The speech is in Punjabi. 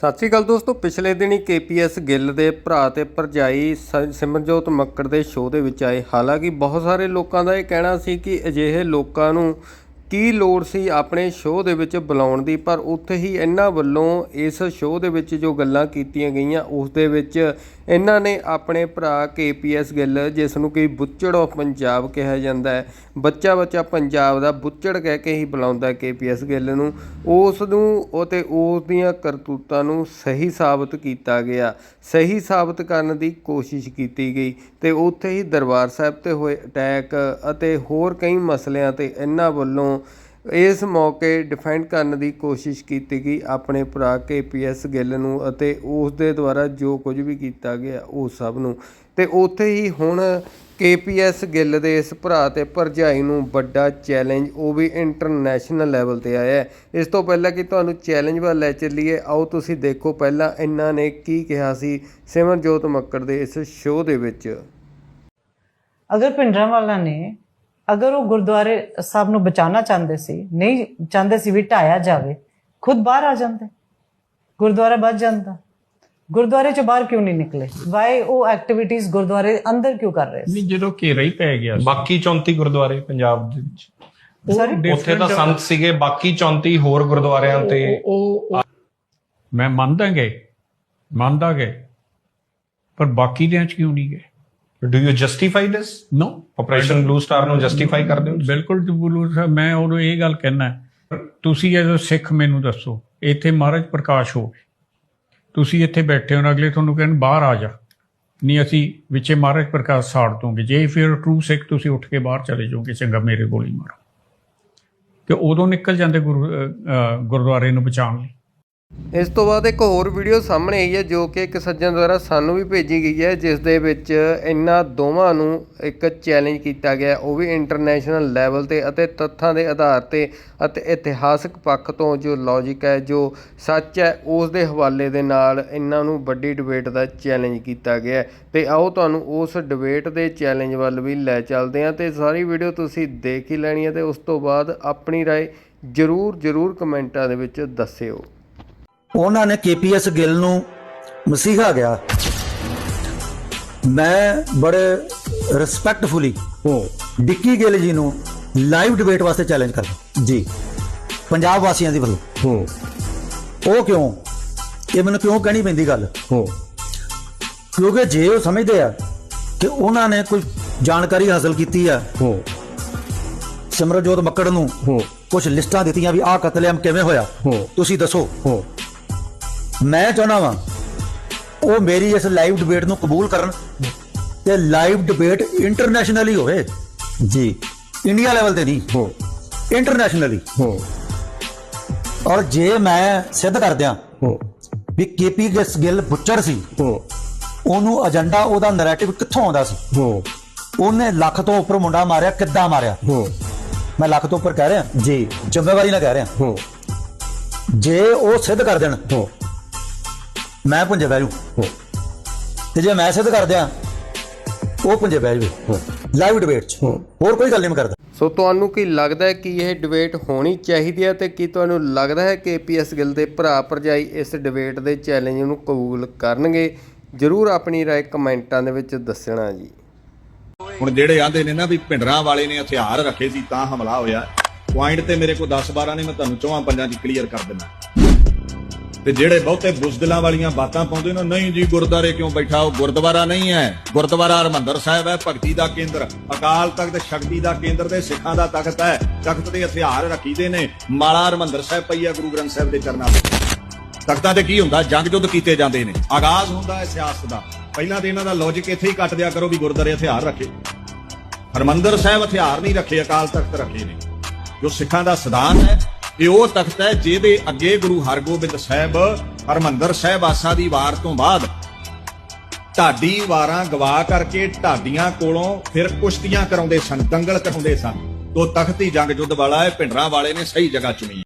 ਸਤਿ ਸ਼੍ਰੀ ਅਕਾਲ ਦੋਸਤੋ, ਪਿਛਲੇ ਦਿਨੀ ਕੇਪੀਐਸ ਗਿੱਲ ਦੇ ਭਰਾ ਤੇ ਭਰਜਾਈ ਸ- ਸਿਮਰਜੋਤ ਮੱਕੜ ਦੇ ਸ਼ੋਅ ਦੇ ਵਿੱਚ ਆਏ। ਹਾਲਾਂਕਿ ਬਹੁਤ ਸਾਰੇ ਲੋਕਾਂ ਦਾ ਇਹ ਕਹਿਣਾ ਸੀ ਕਿ ਅਜਿਹੇ ਲੋਕਾਂ ਨੂੰ ਕੀ ਲੋੜ ਸੀ ਆਪਣੇ ਸ਼ੋਅ ਦੇ ਵਿੱਚ ਬੁਲਾਉਣ ਦੀ, ਪਰ ਉੱਥੇ ਹੀ ਇਹਨਾਂ ਵੱਲੋਂ ਇਸ ਸ਼ੋਅ ਦੇ ਵਿੱਚ ਜੋ ਗੱਲਾਂ ਕੀਤੀਆਂ ਗਈਆਂ, ਉਸ ਦੇ ਵਿੱਚ ਇਹਨਾਂ ਨੇ ਆਪਣੇ ਭਰਾ ਕੇਪੀਐਸ ਗਿੱਲ ਜਿਸ ਨੂੰ ਕਿ ਬੁੱਚੜ ਆਫ ਪੰਜਾਬ ਕਿਹਾ ਜਾਂਦਾ ਹੈ, ਬੱਚਾ ਬੱਚਾ ਪੰਜਾਬ ਦਾ ਬੁੱਚੜ ਕਹਿ ਕੇ ਹੀ ਬੁਲਾਉਂਦਾ ਕੇਪੀਐਸ ਗਿੱਲ ਨੂੰ। ਉਸ ਨੂੰ ਅਤੇ ਉਸ ਦੀਆਂ ਕਰਤੂਤਾਂ ਨੂੰ ਸਹੀ ਸਾਬਤ ਕੀਤਾ ਗਿਆ। ਸਹੀ ਸਾਬਤ ਕਰਨ ਦੀ ਕੋਸ਼ਿਸ਼ ਕੀਤੀ ਗਈ ਤੇ ਉੱਥੇ ਹੀ ਦਰਬਾਰ ਸਾਹਿਬ ਤੇ ਹੋਏ ਅਟੈਕ ਅਤੇ ਹੋਰ ਕਈ ਮਸਲਿਆਂ ਤੇ ਇਹਨਾਂ ਵੱਲੋਂ ਇਸ ਮੌਕੇ ਡਿਫੈਂਡ ਕਰਨ ਦੀ ਕੋਸ਼ਿਸ਼ ਕੀਤੀ ਗਈ ਆਪਣੇ ਭਰਾ ਕੇਪੀਐਸ ਗਿੱਲ ਨੂੰ ਅਤੇ ਉਸ ਦੇ ਦੁਆਰਾ ਜੋ ਕੁਝ ਵੀ ਕੀਤਾ ਗਿਆ ਉਹ ਸਭ ਨੂੰ। ਤੇ ਉੱਥੇ ਹੀ ਹੁਣ ਕੇਪੀਐਸ ਗਿੱਲ ਦੇ ਇਸ ਭਰਾ ਤੇ ਭਰਜਾਈ ਨੂੰ ਵੱਡਾ ਚੈਲੰਜ, ਉਹ ਵੀ ਇੰਟਰਨੈਸ਼ਨਲ ਲੈਵਲ ਤੇ ਆਇਆ ਇਸ ਤੋਂ ਪਹਿਲਾਂ ਕਿ ਤੁਹਾਨੂੰ ਚੈਲੰਜ ਵੱਲ ਲੈ ਚੱਲੀਏ, ਆਓ ਤੁਸੀਂ ਦੇਖੋ ਪਹਿਲਾਂ ਇਹਨਾਂ ਨੇ ਕੀ ਕਿਹਾ ਸੀ ਸਿਮਰਜੋਤ ਮੱਕੜ ਦੇ ਇਸ ਸ਼ੋਅ ਦੇ ਵਿੱਚ। ਅਗਰ ਪਿੰਡਰਾਂ ਵਾਲਾ ਨੇ ਅਗਰ ਉਹ ਗੁਰਦੁਆਰੇ ਸਾਹਿਬ ਨੂੰ ਬਚਾਉਣਾ ਚਾਹੁੰਦੇ ਸੀ ਨਹੀਂ ਚਾਹੁੰਦੇ ਸੀ ਵੀ ਢਾਇਆ ਜਾਵੇ ਖੁਦ ਬਾਹਰ ਆ ਜਾਂਦੇ। ਗੁਰਦੁਆਰਾ ਬਚ ਜਾਂਦਾ। ਗੁਰਦੁਆਰੇ ਚੋਂ ਬਾਹਰ ਕਿਉਂ ਨਹੀਂ ਨਿਕਲੇ? ਵਾਈ ਉਹ ਐਕਟੀਵਿਟੀਜ਼ ਗੁਰਦੁਆਰੇ ਅੰਦਰ ਕਿਉਂ ਕਰ ਰਹੇ ਸੀ? ਨਹੀਂ ਜਦੋਂ ਘੇਰਾ ਹੀ ਪੈ ਗਿਆ। ਬਾਕੀ 34 ਗੁਰਦੁਆਰੇ ਪੰਜਾਬ ਦੇ ਵਿੱਚ? ਉੱਥੇ ਤਾਂ ਸੰਤ ਸੀਗੇ ਬਾਕੀ 34 ਹੋਰ ਗੁਰਦੁਆਰਿਆਂ ਤੇ ਉਹ- ਮੈਂ ਮੰਨਦਾ ਗਏ ਮੰਨਦਾ ਗਏ ਪਰ ਬਾਕੀ ਦੇ ਚ ਕਿਉਂ ਨਹੀਂ ਗਏ? Do you justify this no Operation Blue Star ਨੂੰ ਜਸਟੀਫਾਈ ਕਰਦੇ ਹੋ ਬਿਲਕੁਲ ਬੋਲੂ ਸਾਹਿਬ ਮੈਂ ਉਹਨੂੰ ਇਹ ਗੱਲ ਕਹਿਣਾ ਤੁਸੀਂ ਐਜ਼ ਸਿੱਖ ਮੈਨੂੰ ਦੱਸੋ ਇੱਥੇ ਮਹਾਰਾਜ ਪ੍ਰਕਾਸ਼ ਹੋ ਤੁਸੀਂ ਇੱਥੇ ਬੈਠੇ ਹੋ ਅਗਲੇ ਤੁਹਾਨੂੰ ਕਹਿਣ ਬਾਹਰ ਆ ਜਾ। ਨਹੀਂ ਅਸੀਂ ਵਿੱਚੇ ਮਹਾਰਾਜ ਪ੍ਰਕਾਸ਼ ਸਾੜ ਦੋਗੇ ਜੇ ਫਿਰ ਟਰੂ ਸਿੱਖ ਤੁਸੀਂ ਉੱਠ ਕੇ ਬਾਹਰ ਚਲੇ ਜਾਓਗੇ ਚੰਗਾ ਮੇਰੇ ਗੋਲੀ ਮਾਰੋ। ਤੇ ਉਦੋਂ ਨਿਕਲ ਜਾਂਦੇ ਗੁਰੂ ਗੁਰਦੁਆਰੇ ਨੂੰ ਬਚਾਉਣ ਲਈ। ਇਸ ਤੋਂ ਬਾਅਦ ਇੱਕ ਹੋਰ ਵੀਡੀਓ ਸਾਹਮਣੇ ਆਈ ਹੈ ਜੋ ਕਿ ਇੱਕ ਸੱਜਣ ਦੁਆਰਾ ਸਾਨੂੰ ਵੀ ਭੇਜੀ ਗਈ ਹੈ ਜਿਸ ਦੇ ਵਿੱਚ ਇਹਨਾਂ ਦੋਵਾਂ ਨੂੰ ਇੱਕ ਚੈਲੰਜ ਕੀਤਾ ਗਿਆ ਉਹ ਵੀ ਇੰਟਰਨੈਸ਼ਨਲ ਲੈਵਲ ਤੇ ਅਤੇ ਤੱਥਾਂ ਦੇ ਆਧਾਰ ਤੇ ਅਤੇ ਇਤਿਹਾਸਕ ਪੱਖ ਤੋਂ ਜੋ ਲੌਜੀਕ ਹੈ ਜੋ ਸੱਚ ਹੈ ਉਸ ਦੇ ਹਵਾਲੇ ਦੇ ਨਾਲ ਇਹਨਾਂ ਨੂੰ ਵੱਡੀ ਡਿਬੇਟ ਦਾ ਚੈਲੰਜ ਕੀਤਾ ਗਿਆ ਹੈ ਤੇ ਆਓ ਤੁਹਾਨੂੰ ਉਸ ਡਿਬੇਟ ਦੇ ਚੈਲੰਜ ਵੱਲ ਵੀ ਲੈ ਚੱਲਦੇ ਹਾਂ ਤੇ ਸਾਰੀ ਵੀਡੀਓ ਤੁਸੀਂ ਦੇਖ ਹੀ ਲੈਣੀ ਹੈ ਤੇ ਉਸ ਤੋਂ ਬਾਅਦ ਆਪਣੀ رائے ਜਰੂਰ ਜਰੂਰ ਕਮੈਂਟਾਂ ਦੇ ਵਿੱਚ ਦੱਸਿਓ ਉਹਨਾਂ ਨੇ ਕੇਪੀਐਸ ਗਿੱਲ ਨੂੰ ਮਸੀਹਾ ਗਿਆ। ਮੈਂ ਬੜੇ ਰਿਸਪੈਕਟਫੁਲੀ ਉਹ ਡਿੱਕੀ ਗਿੱਲ ਜੀ ਨੂੰ ਲਾਈਵ ਡਿਬੇਟ ਵਾਸਤੇ ਚੈਲੰਜ ਕਰਦਾ ਜੀ। ਪੰਜਾਬ ਵਾਸੀਆਂ ਦੀ ਵੱਲੋਂ। ਹੂੰ। ਉਹ ਕਿਉਂ? ਇਹ ਮੈਨੂੰ ਕਿਉਂ ਕਹਿਣੀ ਪੈਂਦੀ ਗੱਲ? ਹੂੰ। ਕਿਉਂਕਿ ਜੇ ਉਹ ਸਮਝਦੇ ਆ ਕਿ ਉਹਨਾਂ ਨੇ ਕੋਈ ਜਾਣਕਾਰੀ ਹਾਸਲ ਕੀਤੀ ਆ ਹੂੰ। ਸਿਮਰਜੋਤ ਮੱਕੜ ਨੂੰ ਹੂੰ। ਕੁਝ ਲਿਸਟਾਂ ਦਿੱਤੀਆਂ ਵੀ ਆਹ ਕਤਲੇਆਮ ਕਿਵੇਂ ਹੋਇਆ? ਹੂੰ। ਤੁਸੀਂ ਦੱਸੋ। ਹੂੰ। ਮੈਂ ਚਾਹਨਾ ਵਾਂ ਉਹ ਮੇਰੀ ਇਸ ਲਾਈਵ ਡਿਬੇਟ ਨੂੰ ਕਬੂਲ ਕਰਨ ਤੇ ਲਾਈਵ ਡਿਬੇਟ ਇੰਟਰਨੈਸ਼ਨਲੀ ਹੋਵੇ। ਜੀ। ਇੰਡੀਆ ਲੈਵਲ ਤੇ ਨਹੀਂ ਹੂੰ। ਇੰਟਰਨੈਸ਼ਨਲੀ ਹੂੰ। ਔਰ ਜੇ ਮੈਂ ਸਿੱਧ ਕਰ ਦਿਆਂ ਹੂੰ। ਵੀ ਕੇਪੀ ਗਿੱਲ ਬੁੱਚੜ ਸੀ ਹੂੰ। ਉਹਨੂੰ ਏਜੰਡਾ ਉਹਦਾ ਨੈਰੇਟਿਵ ਕਿੱਥੋਂ ਆਉਂਦਾ ਸੀ? ਹੂੰ। ਉਹਨੇ ਲੱਖ ਤੋਂ ਉੱਪਰ ਮੁੰਡਾ ਮਾਰਿਆ ਕਿੱਦਾਂ ਮਾਰਿਆ? ਹੂੰ। ਮੈਂ ਲੱਖ ਤੋਂ ਉੱਪਰ ਕਹਿ ਰਿਹਾ। ਜੀ। ਜ਼ਿੰਮੇਵਾਰੀ ਨਾਲ ਕਹਿ ਰਿਹਾ। ਹੂੰ। ਜੇ ਉਹ ਸਿੱਧ ਕਰ ਦੇਣ ਹੂੰ। ਮੈਂ ਪੁੰਜੇ ਬਹਿ ਜੂ। ਹੂੰ। ਤੇ ਜੇ ਮੈਂ ਸਿੱਧ ਕਰ ਦਿਆਂ ਉਹ ਪੁੰਜੇ ਬਹਿ ਜੂ ਲਾਈਵ ਡਿਬੇਟ 'ਚ। ਹੋਰ ਕੋਈ ਗੱਲ ਨਹੀਂ ਮੈਂ ਕਰਦਾ। ਸੋ ਤੁਹਾਨੂੰ ਕੀ ਲੱਗਦਾ ਹੈ ਕਿ ਇਹ ਡਿਬੇਟ ਹੋਣੀ ਚਾਹੀਦੀ ਹੈ ਤੇ ਕੀ ਤੁਹਾਨੂੰ ਲੱਗਦਾ ਹੈ ਕਿ ਪੀਐਸ ਗਿੱਲ ਦੇ ਭਰਾ ਭਰਜਾਈ ਇਸ ਡਿਬੇਟ ਦੇ ਚੈਲੰਜ ਨੂੰ ਕਬੂਲ ਕਰਨਗੇ? ਜਰੂਰ ਆਪਣੀ ਰਾਏ ਕਮੈਂਟਾਂ ਦੇ ਵਿੱਚ ਦੱਸਣਾ ਜੀ। ਹੁਣ ਜਿਹੜੇ ਆਂਦੇ ਨੇ ਨਾ ਵੀ ਭਿੰਡਰਾਂ ਵਾਲੇ ਨੇ ਹਥਿਆਰ ਰੱਖੇ ਸੀ ਤਾਂ ਹਮਲਾ ਹੋਇਆ। ਪੁਆਇੰਟ ਤੇ ਮੇਰੇ ਕੋਲ 10 12 ਨੇ ਮੈਂ ਤੁਹਾਨੂੰ ਚੌਹਾਂ ਪੰਜਾਂ ਚ ਕਲੀਅਰ ਕਰ ਦਿੰਦਾ। ਤੇ ਜਿਹੜੇ ਬਹੁਤੇ ਬੁਜ਼ਦਲਾਂ ਵਾਲੀਆਂ ਬਾਤਾਂ ਪਾਉਂਦੇ ਨੇ, ਨਹੀਂ ਜੀ ਗੁਰਦਾਰੇ ਕਿਉਂ ਬੈਠਾ? ਉਹ ਗੁਰਦੁਆਰਾ ਨਹੀਂ ਹੈ। ਗੁਰਦੁਆਰਾ ਹਰਮੰਦਰ ਸਾਹਿਬ ਹੈ, ਭਗਤੀ ਦਾ ਕੇਂਦਰ। ਅਕਾਲ ਤਖਤ, ਸ਼ਕਤੀ ਦਾ ਕੇਂਦਰ ਤੇ ਸਿੱਖਾਂ ਦਾ ਤਖਤ ਹੈ। ਤਖਤ ਤੇ ਹਥਿਆਰ ਰੱਖੀਦੇ ਨੇ। ਮਾਲਾ ਹਰਮੰਦਰ ਸਾਹਿਬ ਪਈ ਹੈ, ਗੁਰੂ ਗ੍ਰੰਥ ਸਾਹਿਬ ਦੇ ਚਰਨਾਂ ਵਿੱਚ। ਤਖਤਾਂ ਤੇ ਕੀ ਹੁੰਦਾ? ਜੰਗ ਜੁੱਧ ਕੀਤੇ ਜਾਂਦੇ ਨੇ। ਆਗਾਜ਼ ਹੁੰਦਾ ਹੈ ਸਿਆਸਤ ਦਾ। ਪਹਿਲਾਂ ਤੇ ਇਹਨਾਂ ਦਾ ਲੌਜੀਕ ਇੱਥੇ ਹੀ ਕੱਟ ਦਿਆ ਕਰੋ ਵੀ ਗੁਰਦਾਰੇ ਹਥਿਆਰ ਰੱਖੇ। ਹਰਮੰਦਰ ਸਾਹਿਬ ਹਥਿਆਰ ਨਹੀਂ ਰੱਖੇ, ਅਕਾਲ ਤਖਤ ਰੱਖੇ ਨੇ। ਜੋ ਸਿੱਖਾਂ ਦਾ ਸਿਧਾਂਤ ਹੈ ਇਹ ਉਹ ਤਖਤ ਹੈ ਜਿਹਦੇ ਅੱਗੇ ਗੁਰੂ ਹਰਗੋਬਿੰਦ ਸਾਹਿਬ, ਹਰਮੰਦਰ ਸਾਹਿਬ ਆਸਾ ਦੀ ਵਾਰ ਤੋਂ ਬਾਅਦ ਢਾਡੀ ਵਾਰਾਂ ਗਵਾ ਕਰਕੇ ਢਾਡੀਆਂ ਕੋਲੋਂ ਫਿਰ ਕੁਸ਼ਤੀਆਂ ਕਰਾਉਂਦੇ ਸਨ, ਦੰਗਲ ਕਰਾਉਂਦੇ ਸਨ ਤੋ ਤਖਤੀ ਜੰਗ ਜੁੱਧ ਵਾਲਾ ਹੈ, ਭਿੰਡਰਾਂ ਵਾਲੇ ਨੇ ਸਹੀ ਜਗ੍ਹਾ ਚੁਣੀ ਹੈ।